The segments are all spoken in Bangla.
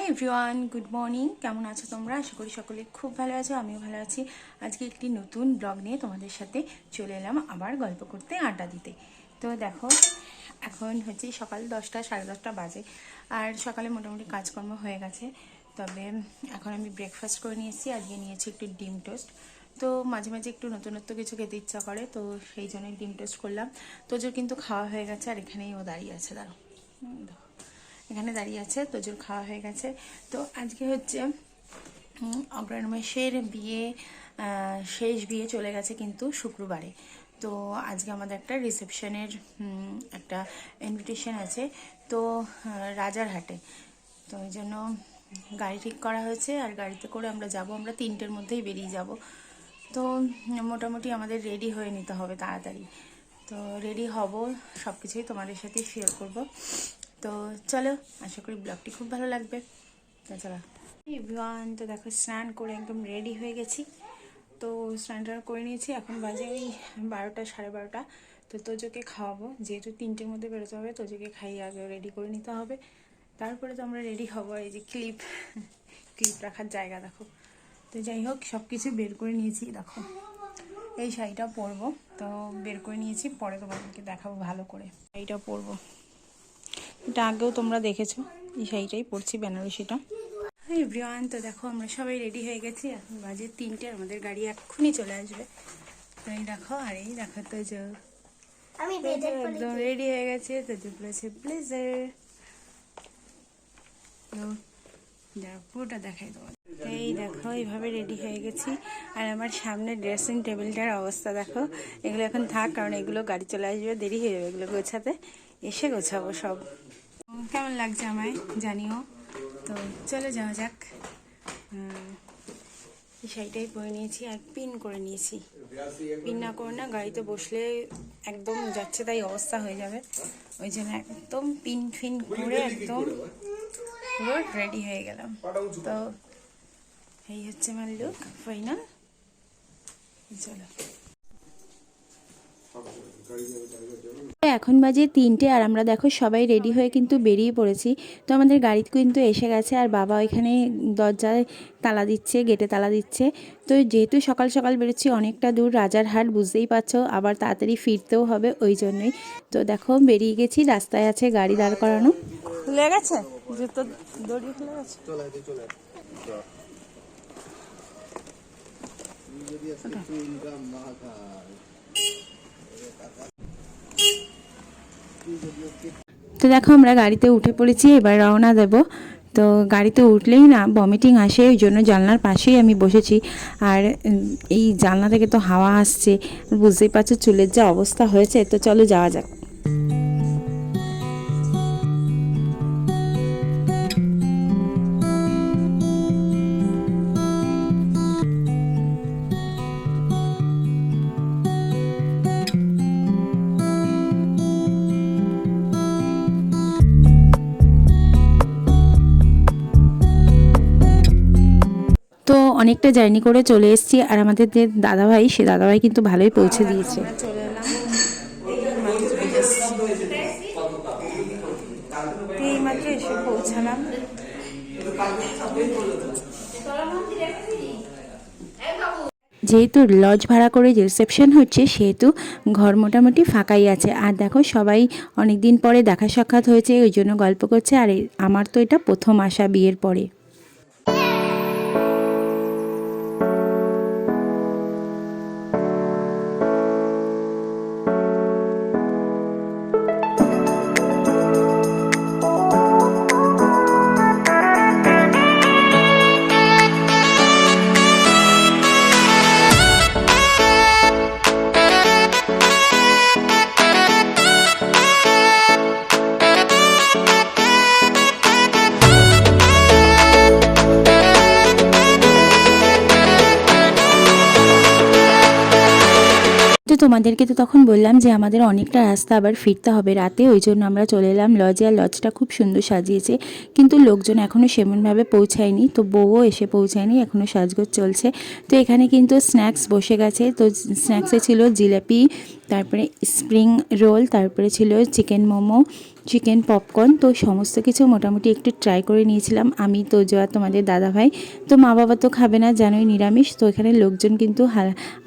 হাই এভরিওয়ান গুড মর্নিং কেমন আছো তোমরা? আশা করি সকলে খুব ভালো আছো, আমিও ভালো আছি। আজকে একটি নতুন ব্লগ নিয়ে তোমাদের সাথে চলে এলাম আবার গল্প করতে, আড্ডা দিতে। তো দেখো, এখন হচ্ছে সকাল দশটা, সাড়ে দশটা বাজে, আর সকালে মোটামুটি কাজকর্ম হয়ে গেছে। তবে এখন আমি ব্রেকফাস্ট করে নিয়েছি, আজকে নিয়েছি একটু ডিম টোস্ট। তো মাঝে মাঝে একটু নতুনত্ব কিছু খেতে ইচ্ছা করে, তো সেই জন্যই ডিম টোস্ট করলাম। তোজোর কিন্তু খাওয়া হয়ে গেছে, আর এখানেই ও দাঁড়িয়ে আছে দাঁড়ো দেখো। এখানে দাঁড়িয়ে আছে তোজোর খাওয়া হয়ে গেছে। তো আজকে হচ্ছে অগ্রহায়ণ মাসের বিয়ে শেষ বিয়ে চলে গেছে কিন্তু শুক্রবারে। তো আজকে আমাদের একটা রিসেপশনের একটা ইনভিটেশন আছে, তো রাজারহাটে তো ওই জন্য গাড়ি ঠিক করা হয়েছে, আর গাড়িতে করে আমরা যাব, আমরা তিনটের মধ্যেই বেরিয়ে যাব। তো মোটামুটি আমাদের রেডি হয়ে নিতে হবে তাড়াতাড়ি। তো রেডি হব সব কিছুই তোমাদের সাথে শেয়ার করব। তো চলো, আশা করি ব্লগটি খুব ভালো লাগবে। তো চলো। তো দেখো স্নান করে একদম রেডি হয়ে গেছি। তো স্নান করে নিয়েছি, এখন বাজে ওই বারোটা, সাড়ে বারোটা। তো তোজোকে খাওয়াবো, যেহেতু তিনটের মধ্যে বেরোতে হবে, তোজোকে খাইয়ে আগে রেডি করে নিতে হবে। তারপরে তো আমরা রেডি হব, এই যে ক্লিপ ক্লিপ রাখার জায়গা দেখো। তো যাই হোক সব কিছু বের করে নিয়েছি, দেখো। এই শাড়িটা পরবো, তো বের করে নিয়েছি, পরে তোমাদেরকে দেখাবো ভালো করে। শাড়িটা পরবো। এটা আগেও তোমরা দেখেছ এই শাড়িটাই পরছি বেনারসিটা। এভরিওয়ান তো দেখো আমরা সবাই রেডি হয়ে গেছি এখন বাজে তিনটে আমাদের গাড়ি এক্ষুনি চলে আসবে। তো এই দেখো আর এই দেখো তো যে আমি একদম রেডি হয়ে গেছে তো যে বলেছে ব্লেজার তো যা পুরোটা দেখাই তোমার এই দেখো এইভাবে রেডি হয়ে গেছি। আর আমার সামনে ড্রেসিং টেবিলটার অবস্থা দেখো। এগুলো এখন থাক কারণ এগুলো গাড়ি চলে আসবে দেরি হয়ে যাবে এগুলো গোছাতে। এসে গোছাবো সব। কেমন লাগছে আমায় জানিও। তো চলে যাওয়া যাক। এই শাড়িটাই পরে নিয়েছি আর পিন করে নিয়েছি। পিন না করে না গাড়িতে বসলে একদম যাচ্ছে তাই অবস্থা হয়ে যাবে। ওই জন্য একদম পিন ফিন করে একদম রেডি হয়ে গেলাম। তো এই হচ্ছে আমার লুক ফাইনাল চলো। এখন বাজে তিনটে আর আমরা দেখো সবাই রেডি হয়ে কিন্তু বেরিয়ে পড়েছি। তো আমাদের গাড়ি কিন্তু এসে গেছে আর বাবা ওইখানে দরজায় তালা দিচ্ছে গেটে তালা দিচ্ছে। তো যেহেতু সকাল সকাল বেরোচ্ছি অনেকটা দূর রাজারহাট বুঝতেই পারছ। আবার তাড়াতাড়ি ফিরতেও হবে ওই জন্যই। তো দেখো বেরিয়ে গেছি রাস্তায় আছে গাড়ি দাঁড় করানো। খুলে গেছে? জুতো দড়ি খুলে গেছে? তো দেখো, আমরা গাড়িতে উঠে পড়েছি, এবার রওনা দেব। তো গাড়িতে উঠলেই না ভমিটিং আসে, ওই জন্য জানলার পাশেই আমি বসেছি। আর এই জানলা থেকে তো হাওয়া আসছে, বুঝতেই পারছ, চুলের যা অবস্থা হয়েছে, তো চলো যাওয়া যাক। অনেকটা জার্নি করে চলে এসেছি আর আমাদের যে দাদাভাই সে দাদাভাই কিন্তু ভালোই পৌঁছে দিয়েছে। চলে এলাম এইমাত্র এসে পৌঁছালাম। যেহেতু লজ ভাড়া করে যে রিসেপশন হচ্ছে সেহেতু ঘর মোটামুটি ফাঁকাই আছে। আর দেখো সবাই অনেক দিন পরে দেখা সাক্ষাৎ হয়েছে ওই জন্য গল্প করছে। আর আমার তো এটা প্রথম আসা বিয়ের পরে। তোমাদেরকে তো তখন বললাম যে আমাদের অনেকটা রাস্তা আবার ফিরতে হবে রাতে, ওই জন্য আমরা চলে এলাম লজে। আর লজটা খুব সুন্দর সাজিয়েছে, কিন্তু লোকজন এখনও সেমনভাবে পৌঁছায়নি, তো বউও এসে পৌঁছায়নি এখনও সাজগোজ চলছে। তো এখানে কিন্তু স্ন্যাক্স বসে গেছে, তো স্ন্যাক্সে ছিল জিলাপি তারপরে স্প্রিং রোল তারপরে ছিল চিকেন মোমো চিকেন পপকর্ন তো সমস্ত কিছু মোটামুটি একটু ট্রাই করে নিয়েছিলাম। আমি তো আর তোমাদের দাদাভাই। তো মা বাবা তো খাবে না, জানোই নিরামিষ, তো এখানে লোকজন কিন্তু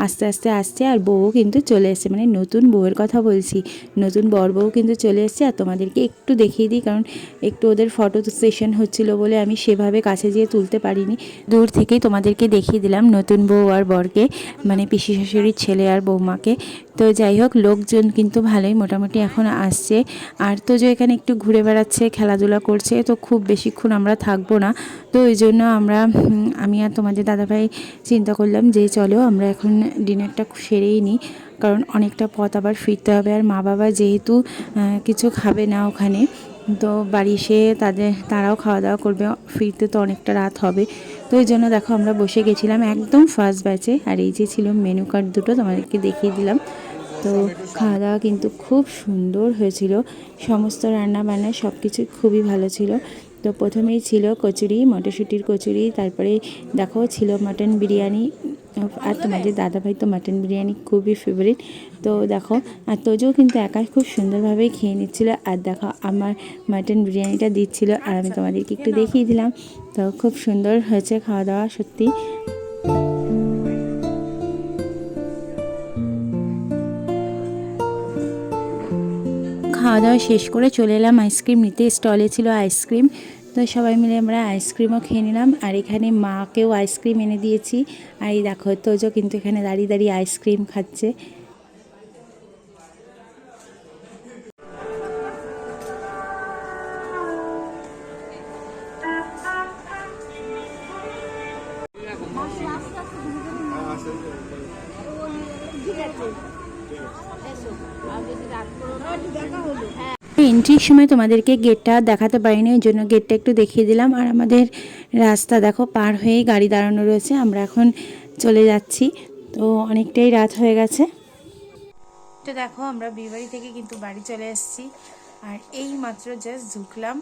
আস্তে আস্তে আসছে আর বউও কিন্তু চলে এসছে। মানে নতুন বউয়ের কথা বলছি, নতুন বর বউ কিন্তু চলে এসছে। আর তোমাদেরকে একটু দেখিয়ে দিই, কারণ একটু ওদের ফটো সেশন হচ্ছিল বলে আমি সেভাবে কাছে যেয়ে তুলতে পারিনি। দূর থেকেই তোমাদেরকে দেখিয়ে দিলাম নতুন বউ আর বরকে মানে পিসি শাশুড়ির ছেলে আর বৌমাকে। তো যাই হোক, লোকজন কিন্তু ভালোই মোটামুটি এখন আসছে। আর তো যে এখানে একটু ঘুরে বেড়াচ্ছে, খেলাধুলা করছে, তো খুব বেশিক্ষণ আমরা থাকব না। তো ওই জন্য আমরা আমি আর তোমাদের দাদাভাই চিন্তা করলাম যে চলো আমরা এখন ডিনারটা সেরেই নিই। কারণ অনেকটা পথ আবার ফিরতে হবে। আর মা বাবা যেহেতু কিছু খাবে না ওখানে, তো বাড়ি এসে তাদের, তারাও খাওয়া দাওয়া করবে। ফিরতে তো অনেকটা রাত হবে। তো ওই জন্য দেখো আমরা বসে গেছিলাম একদম ফার্স্ট ব্যাচে আর এই যে ছিল মেনু কার্ড দুটো তোমাদেরকে দেখিয়ে দিলাম। তো খাওয়া দাওয়া কিন্তু খুব সুন্দর হয়েছিল। সমস্ত রান্না বান্না সব কিছুই খুবই ভালো ছিল। তো প্রথমেই ছিল কচুরি, মটরশুঁটির কচুরি, তারপরে দেখো ছিল মাটন বিরিয়ানি। আর তোমাদের দাদাভাই তো মাটন বিরিয়ানি খুবই ফেভারিট তো দেখো, আর তোজও কিন্তু একাই খুব সুন্দরভাবেই খেয়ে নিচ্ছিল। আর দেখো, আমার মাটন বিরিয়ানিটা দিচ্ছিল। আর আমি তোমাদেরকে একটু দেখিয়ে দিলাম। তো খুব সুন্দর হয়েছে খাওয়া দাওয়া সত্যি। খাওয়া দাওয়া শেষ করে চলে এলাম আইসক্রিম নিতে। স্টলে ছিল আইসক্রিম। তো সবাই মিলে আমরা আইসক্রিমও খেয়ে নিলাম। আর এখানে মাকেও আইসক্রিম এনে দিয়েছি। আর এই দেখো, তোজো কিন্তু এখানে দাঁড়িয়ে দাঁড়িয়ে আইসক্রিম খাচ্ছে। এন্ট্রির সময় তোমাদেরকে গেটটা দেখাতে পারিনি ওই জন্য গেটটা একটু দেখিয়ে দিলাম। আর আমাদের রাস্তা দেখো পার হয়েই গাড়ি দাঁড়ানো রয়েছে আমরা এখন চলে যাচ্ছি। তো অনেকটাই রাত হয়ে গেছে। তো দেখো আমরা বিয়েবাড়ি থেকে কিন্তু বাড়ি চলে এসেছি। আর এই মাত্র জাস্ট ঢুকলাম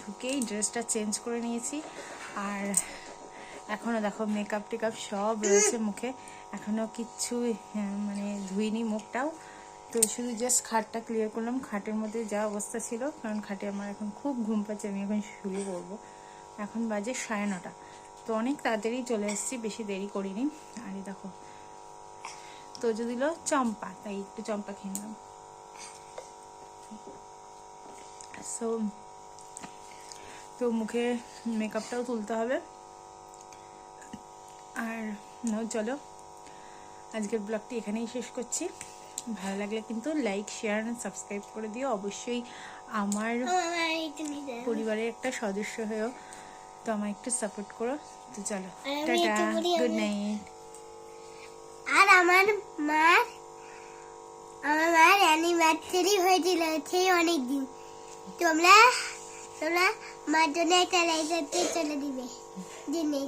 ঢুকেই ড্রেসটা চেঞ্জ করে নিয়েছি। আর এখনও দেখো মেকআপ টেকআপ সব রয়েছে মুখে। এখনও কিচ্ছু হ্যাঁ, মানে ধুইনি মুখটাও। তো শুধু জাস্ট খাটটা ক্লিয়ার করলাম। খাটের মধ্যে যা অবস্থা ছিল, কারণ খাটে আমার এখন খুব ঘুম পাচ্ছে, আমি এখন শুরু করব এখন বাজে সাড়ে নটা। তো অনেক তাড়াতাড়ি চলে এসেছি, বেশি দেরি করিনি। আর দেখো, তো যদি দিল চম্পা, তাই একটু চম্পা খেয়ে নিলাম। সো তো মুখে মেকআপটাও তুলতে হবে। আর, নাও চলো, আজকের ব্লগটি এখানেই শেষ করছি। ভালো লাগলে কিন্তু লাইক শেয়ার সাবস্ক্রাইব করে দিও। অবশ্যই আমার পরিবারের একটা সদস্য হয়েও তো আমায় একটু সাপোর্ট করো। তো চলো টাটা গুড নাইট আর আমার মার আমার মার অ্যানিভার্সারি হয়েছিল সেই অনেক দিন তোমরা তোমরা মার জন্য একটা লাইক চলে দিবে। যে নেই